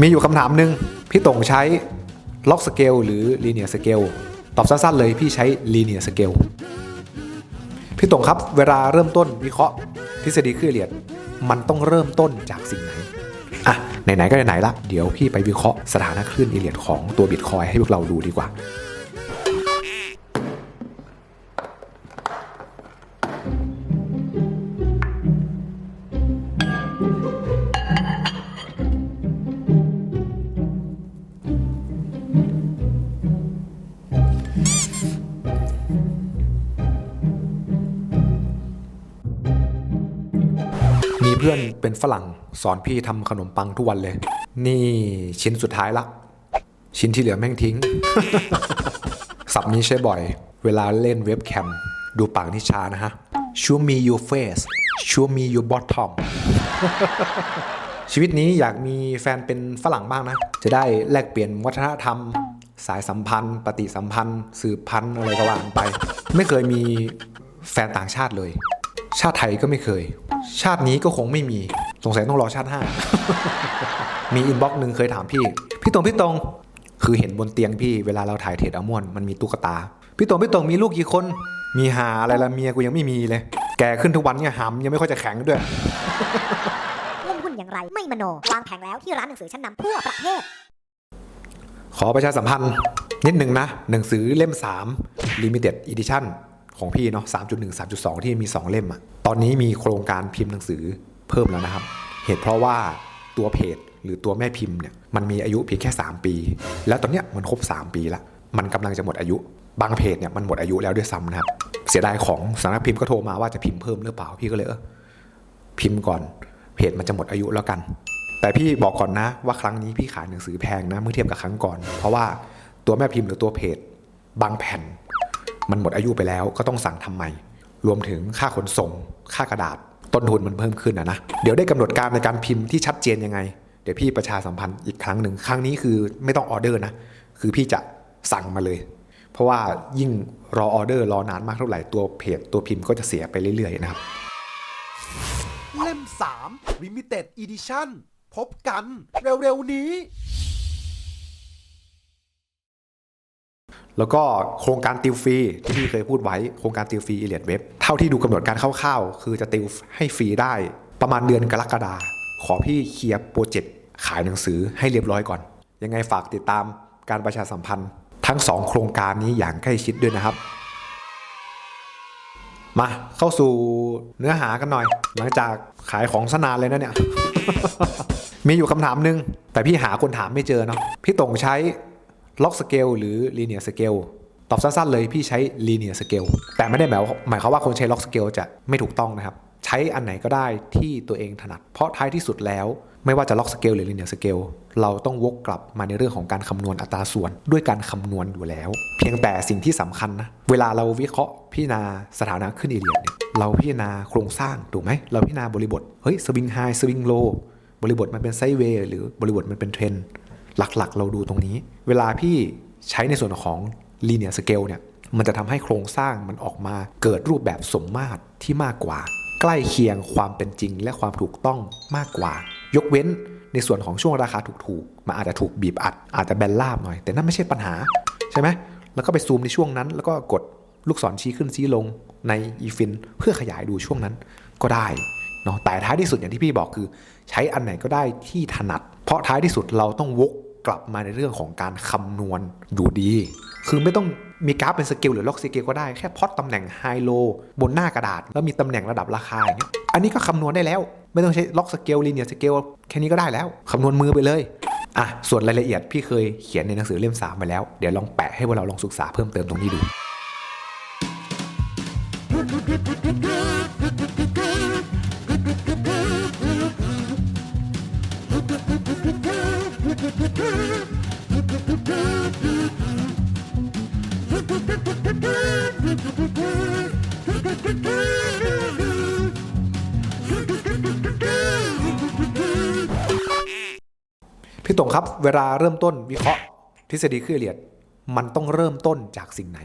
มีอยู่คำถามหนึ่งพี่ตงใช้ล็อกสเกลหรือลีเนียสเกลตอบสั้นๆเลยพี่ใช้ลีเนียสเกลพี่ตงครับเวลาเริ่มต้นวิเคราะห์ทฤษฎีคลื่นเอียดมันต้องเริ่มต้นจากสิ่งไหนอะไหนๆก็ไหนๆละเดี๋ยวพี่ไปวิเคราะห์สถานะคลื่นอีเลียดของตัวบิตคอยให้พวกเราดูดีกว่า พื่อนเป็นฝรั่งสอนพี่ทำขนมปังทุกวันเลย นี่ชิ้นสุดท้ายละ ชิ้นที่เหลือแม่งทิ้ง สับนี้ใช้บ่อย เวลาเล่นเว็บแคม ดูปากนิชานะฮะ show me your face show me your bottom ชีวิตนี้อยากมีแฟนเป็นฝรั่งบ้างนะ จะได้แลกเปลี่ยนวัฒนธรรม สายสัมพันธ์ ปฏิสัมพันธ์ สืบพันธุ์อะไรก็ว่ากันไป ไม่เคยมีแฟนต่างชาติเลย ชาติไทยก็ไม่เคย ชาตินี้ก็คงไม่มี สงสัยต้องรอชาติห้ามีอินบ็อกซ์หนึ่งเคยถามพี่ พี่ตรงพี่ตรงคือเห็นบนเตียงพี่เวลาเราถ่ายเทรดอัลมอนด์มันมีตุ๊กตา พี่ตรงพี่ตรงมีลูกกี่คน มีหาอะไรละเมียกูยังไม่มีเลย แกขึ้นทุกวันเนี่ยหำยังไม่ค่อยจะแข็งด้วยเล่นหุ้นอย่างไรไม่มโนวางแผงแล้วที่ร้านหนังสือชั้นนำทั่วประเทศ ขอประชาสัมพันธ์นิดหนึ่งนะหนังสือเล่ม 3 Limited Edition ของพี่เนาะ3.1 3.2 ที่มี 2 เล่มอะตอนนี้มีโครงการพิมพ์หนังสือเพิ่มแล้วนะครับ เหตุเพราะว่าตัวเพจหรือตัวแม่พิมพ์เนี่ยมันมีอายุเพียงแค่ 3 ปี แล้วตอนเนี้ยมันครบ 3 ปีละมันกำลังจะหมดอายุบางเพจเนี่ยมันหมดอายุแล้วด้วยซ้ำนะครับ เสียดายของสำนักพิมพ์ก็โทรมาว่าจะพิมพ์เพิ่มหรือเปล่าพี่ก็เลยเออพิมพ์ก่อนเพจมันจะหมดอายุแล้วกัน แต่พี่บอกก่อนนะว่าครั้งนี้พี่ขายหนังสือแพงนะเมื่อเทียบกับครั้งก่อน เพราะว่าตัวแม่พิมพ์หรือตัวเพจ บางแผ่น มันหมดอายุไปแล้วก็ต้องสั่งทำใหม่ รวมถึงค่าขนส่ง ค่ากระดาษ ต้นทุนมันเพิ่มขึ้นนะนะ เดี๋ยวได้กำหนดการในการพิมพ์ที่ชัดเจนยังไง เดี๋ยวพี่ประชาสัมพันธ์อีกครั้งหนึ่ง ครั้งนี้คือไม่ต้องออเดอร์นะ คือพี่จะสั่งมาเลย เพราะว่ายิ่งรอออเดอร์รอนานมากเท่าไหร่ตัวเพจตัวพิมพ์ก็จะเสียไปเรื่อยๆนะครับ เล่ม3 Limited Edition พบกันเร็วๆนี้ แล้วก็โครงการติวฟรีที่พี่เคยพูดไว้โครงการติวฟรีอีเลียดเว็บเท่าที่ดูกำหนดการคร่าวๆ คือจะติวให้ฟรีได้ประมาณเดือนกรกฎาขอพี่เคลียร์โปรเจกต์ขายหนังสือให้เรียบร้อยก่อน ยังไงฝากติดตามการประชาสัมพันธ์ ทั้ง 2 โครงการนี้อย่างใกล้ชิดด้วยนะครับ มาเข้าสู่เนื้อหากันหน่อย หลังจากขายของสนานเลยนะเนี่ยมีอยู่คำถามหนึ่งแต่พี่หาคนถามไม่เจอเนาะพี่ตงใช้ ล็อกสเกลหรือลีเนียสเกลตอบสั้นๆเลยพี่ใช้ลีเนียสเกลแต่ไม่ได้หมายหมายความว่าคนใช้ล็อกสเกลจะไม่ถูกต้องนะครับ ใช้อันไหนก็ได้ที่ตัวเองถนัด เพราะท้ายที่สุดแล้ว ไม่ว่าจะล็อกสเกลหรือลีเนียสเกลเราต้องวกกลับมาในเรื่องของการคำนวณอัตราส่วน ด้วยการคำนวณอยู่แล้ว เพียงแต่สิ่งที่สำคัญนะเวลาเราวิเคราะห์พิจารณาสถานะขึ้นอีเลียดเนี่ยเราพิจารณาโครงสร้างถูกไหมเราพิจารณาบริบทเฮ้ยสวิงไฮสวิงโลบริบทมันเป็นไซเวย์หรือบริบทมันเป็นเทรน หลักๆ เราดูตรงนี้ เวลาพี่ใช้ในส่วนของ linear scale เนี่ยมันจะทำให้โครงสร้างมันออกมาเกิดรูปแบบสมมาตรที่มากกว่า ใกล้เคียงความเป็นจริง และความถูกต้องมากกว่า ยกเว้นในส่วนของช่วงราคาถูกๆมันอาจจะถูกบีบอัด อาจจะแบนราบหน่อย แต่นั่นไม่ใช่ปัญหาใช่ไหมแล้วก็ไปซูมในช่วงนั้น แล้วก็กดลูกศรชี้ขึ้นชี้ลงใน eFin เพื่อขยายดูช่วงนั้นก็ได้เนาะแต่ท้ายที่สุดอย่างที่พี่บอกคือ ใช้อันไหนก็ได้ที่ถนัด เพราะท้ายที่สุดเราต้องวก กลับมาในเรื่องของการคำนวณอยู่ดี คือไม่ต้องมีกราฟเป็นสเกลหรือล็อกสเกลก็ได้แค่พอดตำแหน่งไฮโลบนหน้ากระดาษ แล้วมีตำแหน่งระดับราคาอย่างเงี้ยอันนี้ก็คำนวณได้แล้ว ไม่ต้องใช้ล็อกสเกลลีเนียสเกลแค่นี้ก็ได้แล้วคำนวณมือไปเลยอะส่วนรายละเอียดพี่เคยเขียนในหนังสือเล่ม3ไปแล้ว เดี๋ยวลองแปะให้พวกเราลองศึกษาเพิ่มเติมตรงนี้ดู ครับ เวลาเริ่มต้นวิเคราะห์ทฤษฎีคลื่นอีเลียดมันต้องเริ่มต้นจากสิ่งไหน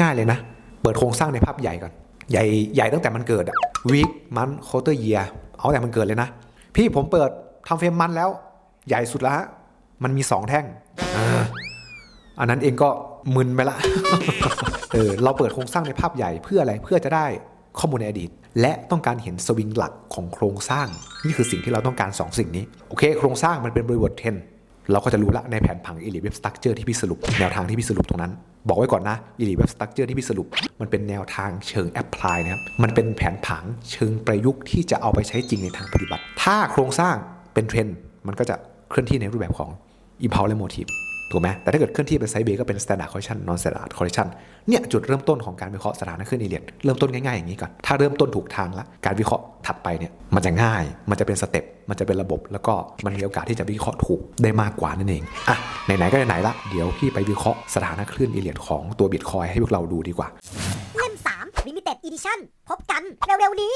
ง่ายๆเลยนะ เปิดโครงสร้างในภาพใหญ่ก่อน ใหญ่ใหญ่ตั้งแต่มันเกิดอะวีคมันโคเตอร์เยียเอาแต่มันเกิดเลยนะ พี่ผมเปิดทำเฟรมมันแล้ว ใหญ่สุดละมันมีสองแท่งออันนั้นเองก็มึนไปละเออเราเปิดโครงสร้างในภาพใหญ่เพื่ออะไรเพื่อจะได้ ข้อมูลในอดีต และต้องการเห็นสวิงหลักของโครงสร้าง นี่คือสิ่งที่เราต้องการ 2 สิ่งนี้ โอเค โครงสร้างมันเป็นบริบทเทนเราก็จะรู้ละในแผนผัง e l i Web Structure ที่พี่สรุปแนวทางที่พี่สรุปตรงนั้น บอกไว้ก่อนนะ e l i Web Structure ที่พี่สรุป มันเป็นแนวทางเชิง Apply นะครับมันเป็นแผนผังเชิงประยุกต์ที่จะเอาไปใช้จริงในทางปฏิบัติ ถ้าโครงสร้างเป็นเทรนด์มันก็จะเคลื่อนที่ในรูปแบบของ Impulse และ Motive ถูกไหมแต่ถ้าเกิดเคลื่อนที่เป็นไซด์เบย์ก็เป็น standard correlation non standard correlation เนี่ยจุดเริ่มต้นของการวิเคราะห์สถานะคลื่นอีเลียดเริ่มต้นง่ายๆอย่างนี้ก่อน ถ้าเริ่มต้นถูกทางแล้วการวิเคราะห์ถัดไปเนี่ยมันจะง่าย มันจะเป็นสเต็ป มันจะเป็นระบบ แล้วก็มันมีโอกาสที่จะวิเคราะห์ถูกได้มากกว่านั่นเอง อะไหนๆก็ไหนๆละเดี๋ยวพี่ไปวิเคราะห์สถานะคลื่นอีเลียดของตัวบิตคอยให้พวกเราดูดีกว่า เล่ม3 Limited Edition พบกันเร็วๆนี้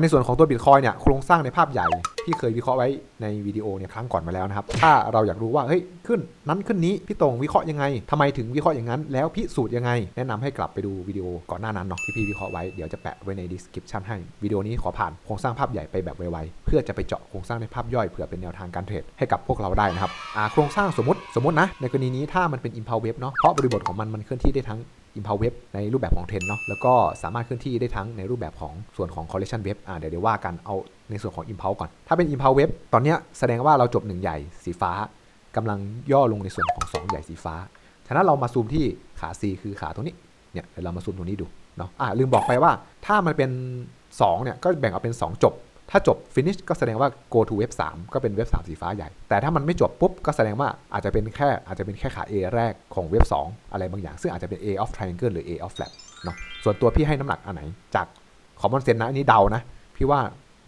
ในส่วนของตัวบิตคอยเนี่ยโครงสร้างในภาพใหญ่ที่เคยวิเคราะห์ไว้ในวิดีโอเนี่ยครั้งก่อนมาแล้วนะครับ ถ้าเราอยากรู้ว่าเฮ้ยขึ้นนั้นขึ้นนี้พี่ตรงวิเคราะห์ยังไงทำไมถึงวิเคราะห์อย่างนั้น แล้วพิสูจน์ยังไง แนะนำให้กลับไปดูวิดีโอก่อนหน้านั้นเนาะที่พี่วิเคราะห์ไว้เดี๋ยวจะแปะไว้ใน description ให้วิดีโอนี้ขอผ่านโครงสร้างภาพใหญ่ไปแบบไวๆเพื่อจะไปเจาะโครงสร้างในภาพย่อยเผื่อเป็นแนวทางการเทรดให้กับพวกเราได้นะครับโครงสร้างสมมติสมมตินะในกรณีนี้ถ้ามันเป็น impulse wave เนาะเพราะบริบทของมันมันเคลื่อนที่ได้ทั้ง Impulse Web ในรูปแบบของเทรนเนาะแล้วก็สามารถเคลื่อนที่ได้ทั้งในรูปแบบของส่วนของ Collection Web อ่าเดี๋ยวเดี๋ยวว่ากันเอาในส่วนของ Impulse ก่อน ถ้าเป็น Impulse Web ตอนนี้แสดงว่าเราจบ 1 ใหญ่สีฟ้ากำลังย่อลงในส่วนของ 2 ใหญ่สีฟ้า ฉะนั้นเรามาซูมที่ขา C คือขาตรงนี้เนี่ยเดี๋ยวเรามาซูมตรงนี้ดูเนาะอ่าลืมบอกไปว่าถ้ามันเป็น2เนี่ยก็แบ่งออกเป็น 2 จบ ถ้าจบ finish ก็แสดงว่า go to web 3 ก็เป็นเว็บ3สีฟ้าใหญ่ แต่ถ้ามันไม่จบปุ๊บ ก็แสดงว่าอาจจะเป็นแค่อาจจะเป็นแค่ขา A แรกของเว็บ 2 อะไรบางอย่าง ซึ่งอาจจะเป็น A of triangle หรือ A of flat เนาะส่วนตัวพี่ให้น้ำหนักอันไหน จาก common sense นะอันนี้เดานะ พี่ว่า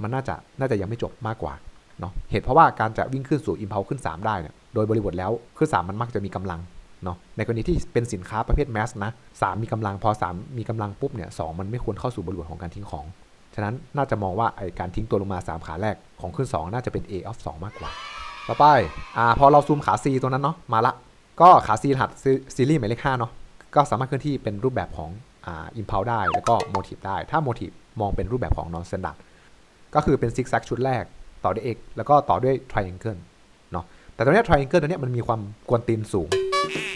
มันน่าจะน่าจะยังไม่จบมากกว่าเนาะเหตุเพราะว่าการจะวิ่งขึ้นสู่ impulse ขึ้น 3 ได้เนี่ยโดยบริบทแล้วขึ้น 3 มันมักจะมีกำลังเนาะในกรณีที่เป็นสินค้าประเภท mass นะ3มีกำลังพอ 3 มีกำลังปุ๊บเนี่ยสมันไม่ควรเข้าสู่บริบทของการทิ้งของ ฉะนั้นน่าจะมองว่าไอการทิ้งตัวลงมา 3 ขาแรกของขึ้น 2 น่าจะเป็น A of 2 มากกว่า ต่อไปอ่าพอเราซูมขา C ตัวนั้นเนาะมาละ ก็ขา C รหัสซีรีส์หมายเลข5เนาะก็สามารถเคลื่อนที่เป็นรูปแบบของอ่า impulse ได้ แล้วก็ motive ได้ ถ้า motive มองเป็นรูปแบบของ non standard ก็คือเป็น zigzag ชุดแรกต่อด้วย x แล้วก็ต่อด้วย triangle เนาะแต่ตอนนี้ triangle ตัวเนี้ยมันมีความกวนตีนสูง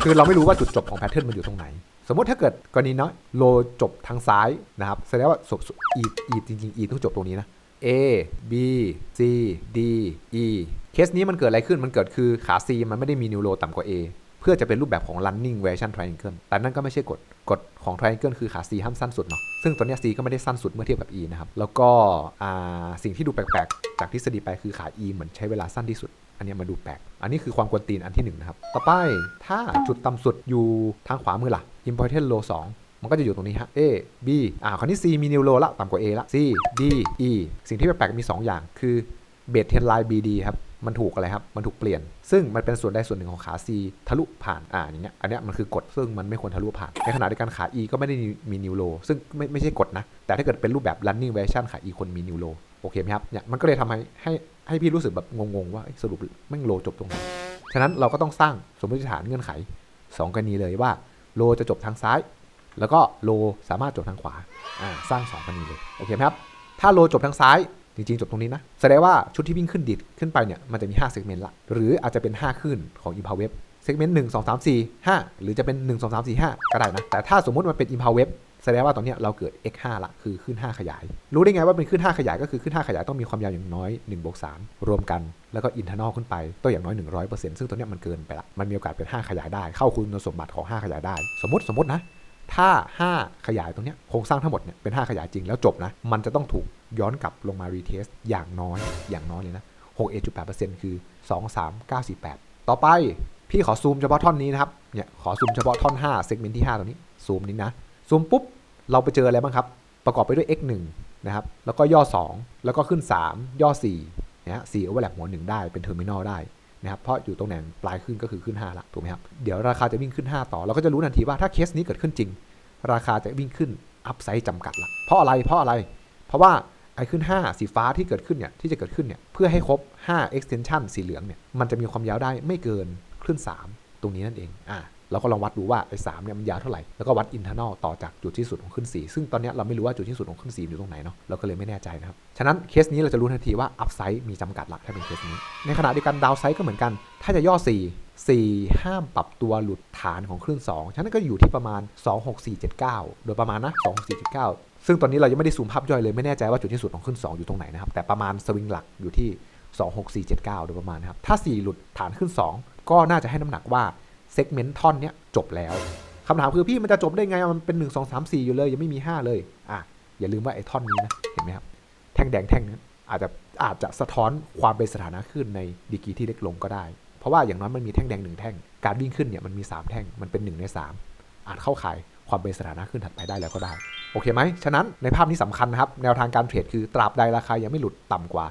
คือเราไม่รู้ว่าจุดจบของแพทเทิร์นมันอยู่ตรงไหน สมมติถ้าเกิดกรณีเนาะโลจบทางซ้ายนะครับแสดงว่าศพ e e จริงๆ e ต้องจบตรงนี้นะ a b c d e เคสนี้มันเกิดอะไรขึ้นมันเกิดคือขา c มันไม่ได้มีนิวโรต่ำกว่า a เพื่อจะเป็นรูปแบบของ running version triangle แต่นั่นก็ไม่ใช่กฎกฎของ triangle คือขา c ห้ามสั้นสุดเนาะซึ่งตัวเนี้ย c ก็ไม่ได้สั้นสุดเมื่อเทียบกับ e นะครับ แล้วก็สิ่งที่ดูแปลกๆ จากทฤษฎีไปคือขา e เหมือนใช้เวลาสั้นที่สุด อันนี้มาดูแปลก อันนี้คือความกวนตีนอันที่หนึ่งนะครับ ต่อไปถ้าจุดต่ำสุดอยู่ทางขวามือล่ะ important low 2 มันก็จะอยู่ตรงนี้ฮะ A B อ่าคราวนี้ C มีนิวโรละต่ำกว่า A ละ C D E สิ่งที่แปลกๆมี 2 อย่างคือเบสเทนไลน์ BD ครับ มันถูกอะไรครับ มันถูกเปลี่ยน ซึ่งมันเป็นส่วนใดส่วนหนึ่งของขา C ทะลุผ่าน อ่าอย่างเงี้ย อันเนี้ยมันคือกฎ ซึ่งมันไม่ควรทะลุผ่าน ในขณะเดียวกันขา E ก็ไม่ได้มีนิวโรซึ่งไม่ไม่ใช่กฎนะ แต่ถ้าเกิดเป็นรูปแบบ running version ขา E คนมีนิวโรโอเคไหมครับ เนี่ย มันก็เลยทำให้ให้ให้พี่รู้สึกแบบงงๆว่าสรุปแม่งโลจบตรงไหน ฉะนั้นเราก็ต้องสร้างสมมติฐานเงื่อนไข2กรณีเลยว่า โลจะจบทางซ้าย แล้วก็โลสามารถจบทางขวาอ่าสร้าง2กรณีเลยโอเคไหมครับถ้าโลจบทางซ้ายจริงๆ จบตรงนี้นะ แสดงว่าชุดที่วิ่งขึ้นดิดขึ้นไปเนี่ย มันจะมี5เซกเมนต์ละ หรืออาจจะเป็น 5 ขึ้นของ i m p a l Web เซกเมนต์หนึ่งสองสามสี่ห้าหรือจะเป็น 1 2 3 4 5 ก็ได้นะ แต่ถ้าสมมุติมันเป็น i m p a l Web แสดงว่าตอนนี้เราเกิด x 5ละคือขึ้น 5 ขยาย รู้ได้ไงว่าเป็นขึ้น 5 ขยายก็คือขึ้น 5 ขยายต้องมีความยาวอย่างน้อย1บวก3รวมกันแล้วก็อินเทอร์นอลขึ้นไปต้องอย่างน้อย 100%ซึ่งตัวนี้มันเกินไปละมันมีโอกาสเป็น 5 ขยายได้ เข้าคุณสมบัติของ 5 ขยายได้ สมมติสมมตินะ ถ้า 5 ขยายตรงนี้โครงสร้างทั้งหมดเนี่ยเป็น 5 ขยายจริงแล้วจบนะมันจะต้องถูกย้อนกลับลงมารีเทสอย่างน้อยอย่างน้อยเลยนะ61.8%คือ 23948ต่อไปพี่ขอซูมเฉพาะท่อนนี้นะครับเนี่ยขอซูมเฉพาะท่อน5เซกเมนต์ที่5ตรงนี้ซูมนี้นะ ซูมปุ๊บเราไปเจออะไรบ้างครับ ประกอบไปด้วย x 1นะครับ แล้วก็ย่อ 2 แล้วก็ขึ้น 3 ย่อ4นะฮะ4 overlap หัว 1 ได้เป็นเทอร์มินอลได้นะครับ เพราะอยู่ตรงแหน่งปลายขึ้นก็คือขึ้น 5 ละ ถูกไหมครับ เดี๋ยวราคาจะวิ่งขึ้น 5 ต่อ เราก็จะรู้ทันทีว่าถ้าเคสนี้เกิดขึ้นจริง ราคาจะวิ่งขึ้นอัพไซด์จำกัดละ เพราะอะไร เพราะอะไร เพราะว่าไอ้ขึ้น 5 สีฟ้าที่เกิดขึ้นเนี่ย ที่จะเกิดขึ้นเนี่ย เพื่อให้ครบ 5 extension สีเหลืองเนี่ย มันจะมีความยาวได้ไม่เกินขึ้น3 ตรงนี้นั่นเอง อ่า เราก็ลองวัดดูว่าไอ้สามเนี่ยมันยาวเท่าไหร่ แล้วก็วัดอินเทอร์นอลต่อจากจุดที่สุดของขึ้น 4 ซึ่งตอนนี้เราไม่รู้ว่าจุดที่สุดของขึ้น 4 อยู่ตรงไหนเนาะ เราก็เลยไม่แน่ใจนะครับ ฉะนั้นเคสนี้เราจะรู้ทันทีว่าอัพไซด์มีจำกัดละถ้าเป็นเคสนี้ ในขณะเดียวกันดาวไซด์ก็เหมือนกัน ถ้าจะย่อ 4 4 ห้ามปรับตัวหลุดฐานของคลื่น 2 ฉะนั้นก็อยู่ที่ประมาณ 26479 โดยประมาณนะ 26479 ซึ่งตอนนี้เรายังไม่ได้ซูมภาพย่อยเลยไม่แน่ใจว่าจุดที่สุดของขึ้น2 อยู่ตรงไหนนะครับ แต่ประมาณสวิงหลักอยู่ที่ 26479 โดยประมาณนะครับ ถ้า 4 หลุดฐานขึ้น 2 ก็น่าจะให้น้ำหนักว่า เซกเมนต์ท่อนเนี้ยจบแล้วคำถามคือพี่มันจะจบได้ไงมันเป็น1 2 3 4 อยู่เลย ยังไม่มี 5 เลยอะอย่าลืมว่าไอ้ท่อนนี้นะเห็นไหมครับแท่งแดงแท่งนี้อาจจะอาจจะสะท้อนความเป็นสถานะขึ้นในดีกีที่เล็กลงก็ได้ เพราะว่าอย่างน้อยมันมีแท่งแดงหนึ่งแท่ง การวิ่งขึ้นเนี่ยมันมี 3 แท่งมันเป็น 1 ใน 3 อาจเข้าข่ายความเป็นสถานะขึ้นถัดไปได้แล้วก็ได้ โอเคไหมฉะนั้นในภาพนี้สำคัญนะครับแนวทางการเทรดคือตราบใดราคายังไม่หลุดต่ำกว่า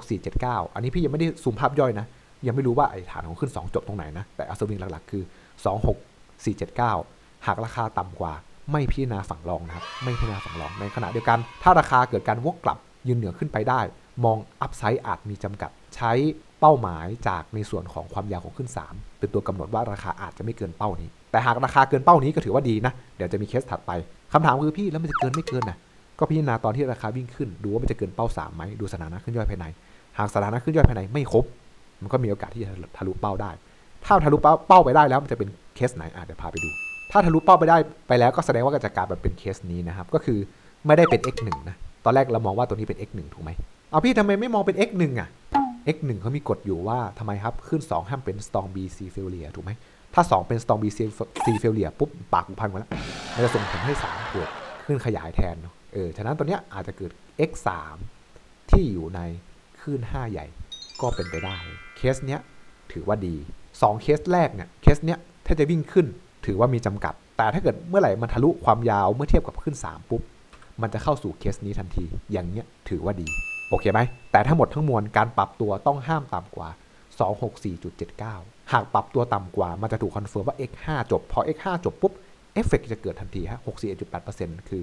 26479 อันนี้พี่ยังไม่ได้ซูมภาพย่อยนะ ยังไม่รู้ว่าไอ้ฐานของขึ้น 2 จบตรงไหนนะ แต่อัศวินหลักๆ คือ 26479 หากราคาต่ำกว่า ไม่พิจารณาฝั่งรองนะครับไม่พิจารณาฝั่งรอง ในขณะเดียวกัน ถ้าราคาเกิดการวกกลับยืนเหนือขึ้นไปได้ มองอัพไซด์อาจมีจำกัด ใช้เป้าหมายจากในส่วนของความยาวของขึ้น 3 เป็นตัวกำหนดว่าราคาอาจจะไม่เกินเป้านี้ แต่หากราคาเกินเป้านี้ก็ถือว่าดีนะ เดี๋ยวจะมีเคสถัดไปคำถามคือพี่แล้วมันจะเกินไม่เกินนะก็พิจารณาตอนที่ราคาวิ่งขึ้น ดูว่ามันจะเกินเป้า3ไหมดูสถานะขึ้นย่อยภายใน หากสถานะขึ้นย่อยภายในไม่ครบ มันก็มีโอกาสที่จะทะลุเป้าได้ ถ้าทะลุเป้าไปได้แล้วมันจะเป็นเคสไหนอะเดี๋ยวพาไปดู ถ้าทะลุเป้าไปได้ไปแล้วก็แสดงว่าจะกลายแบบเป็นเคสนี้นะครับ ก็คือไม่ได้เป็น x1 นะ ตอนแรกเรามองว่าตัวนี้เป็น x1 ถูกไหมเอาพี่ทำไมไม่มองเป็น x1 อะ x1 เขามีกฎอยู่ว่าทำไมครับ ขึ้น 2 ห้ามเป็น storm b c failure ถูกไหม ถ้า 2 เป็น storm b c failure ปุ๊บ ปากกูพังหมดแล้ว มันจะส่งผลให้ 3 เกิดขึ้นขยายแทนเนอะเออ ฉะนั้นตัวเนี้ยอาจจะเกิด x3 ที่อยู่ในคลื่น5 ใหญ่ก็เป็นไปได้ เคสเนี้ยถือว่าดี 2 เคสแรกเนี่ยเคสเนี้ยถ้าจะวิ่งขึ้นถือว่ามีจำกัด แต่ถ้าเกิดเมื่อไหร่มันทะลุความยาวเมื่อเทียบกับขึ้น 3 ปุ๊บ มันจะเข้าสู่เคสนี้ทันที อย่างเนี้ยถือว่าดี โอเคไหม แต่ทั้งหมดทั้งมวลการปรับตัวต้องห้ามต่ำกว่า 264.79 หากปรับตัวต่ำกว่า มันจะถูกคอนเฟิร์มว่า x5 จบ พอ x5 จบปุ๊บ เอฟเฟกจะเกิดทันทีฮะ 61.8%คือ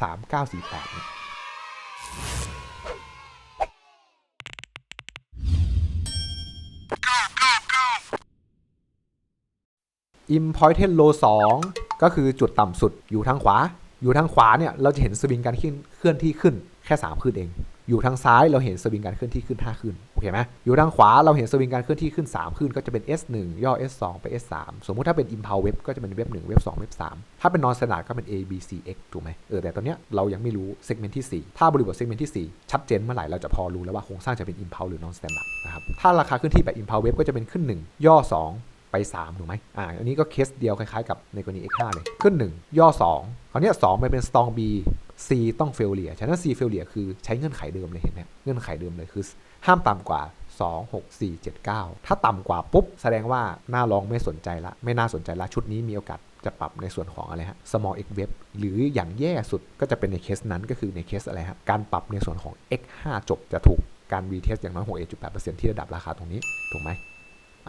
23948 Important Low 2 ก็คือจุดต่ำสุดอยู่ทางขวา อยู่ทางขวาเนี่ยเราจะเห็นสวิงการเคลื่อนที่ขึ้นแค่ 3 ขึ้นเอง อยู่ทางซ้ายเราเห็นสวิงการเคลื่อนที่ขึ้น 5 ขึ้นโอเคไหมอยู่ทางขวาเราเห็นสวิงการเคลื่อนที่ขึ้น 3 ขึ้นก็จะเป็น S1 ย่อ S2 ไป S3 สมมุติถ้าเป็น Impulse Web ก็จะเป็นเว็บ1เว็บ2เว็บ3ถ้าเป็น Non Standard ก็เป็น A B C X ถูกไหมเออแต่ตอนเนี้ยเรายังไม่รู้ segment ที่ 4 ถ้าบริบท segment ที่ 4 ชัดเจนเมื่อไหร่เราจะพอรู้แล้วว่าโครงสร้างจะเป็น Impulse หรือ Non Standard นะครับถ้าราคาเคลื่อนที่แบบ Impulse Web ก็จะเป็นขึ้น 1 ย่อ 2 ไป3ถูกไหมอ่าอันนี้ก็เคสเดียวคล้ายๆกับในกรณี X5 เลยขึ้น 1 ย่อ 2 คราวนี้2มันเป็น strong B C ต้อง failure ฉะนั้น C failure คือใช้เงื่อนไขเดิมเลยเห็นไหมเงื่อนไขเดิมเลยคือ ห้ามต่ำกว่า 2 6 4 7 9 ถ้าต่ำกว่าปุ๊บ แสดงว่าหน้าลองไม่สนใจละ ไม่น่าสนใจละ ชุดนี้มีโอกาสจะปรับในส่วนของอะไรฮะ small x web หรืออย่างแย่สุดก็จะเป็นในเคสนั้นก็คือในเคสอะไรฮะ การปรับในส่วนของ x 5จบจะถูกการ retest อย่างน้อย 6.8%ที่ระดับราคาตรงนี้ ถูกไหม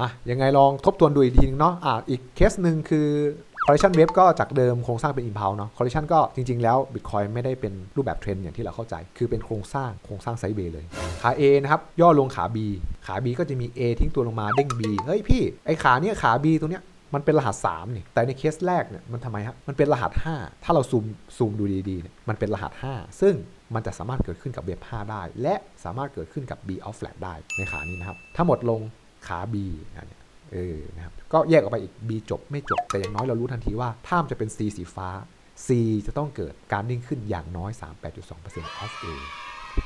อะยังไงลองทบทวนดูอีกทีนึงเนาะอะอีกเคสหนึ่งคือ collection wave ก็จากเดิมโครงสร้างเป็น impulse เนาะ collection ก็จริง ๆ แล้ว bitcoin ไม่ได้เป็นรูปแบบเทรนด์อย่างที่เราเข้าใจ คือเป็นโครงสร้างโครงสร้างไซด์เวย์เลย ขา A นะครับ ย่อลงขา B ขา B ก็จะมี A ทิ้งตัวลงมาเด้ง B เฮ้ยพี่ ไอขาเนี้ยขา B ตรงเนี้ยมันเป็นรหัส3นี่แต่ในเคสแรกเนี่ยมันทำไมฮะมันเป็นรหัส 5 ถ้าเราซูมซูมดูดีๆเนี่ยมันเป็นรหัส 5 ซึ่งมันจะสามารถเกิดขึ้นกับเว็บ5ได้ และสามารถเกิดขึ้นกับ B off flat ได้ในขานี้นะครับถ้าหมดลง ขา B อันเนี้ยเออนะครับก็แยกออกไปอีก B จบไม่จบ แต่อย่างน้อยเรารู้ทันทีว่า ถ้ามันจะเป็น C สีฟ้า C จะต้องเกิดการดิ้งขึ้นอย่างน้อย 38.2% of A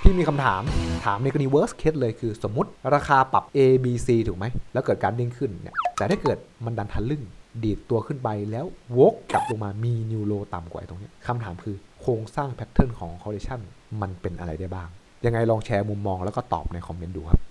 พี่มีคำถามถามในกรณี worst case เลยคือสมมติราคาปรับ A B C ถูกไหม แล้วเกิดการดิ้งขึ้นเนี่ยแต่ถ้าเกิดมันดันทะลึ่ง ดีดตัวขึ้นไปแล้ววกกลับลงมามีนิวโลต่ำกว่าไอ้ตรงเนี้ยคำถามคือโครงสร้างแพทเทิร์นของ correlation มันเป็นอะไรได้บ้าง ยังไงลองแชร์มุมมองแล้วก็ตอบในคอมเมนต์ดูครับ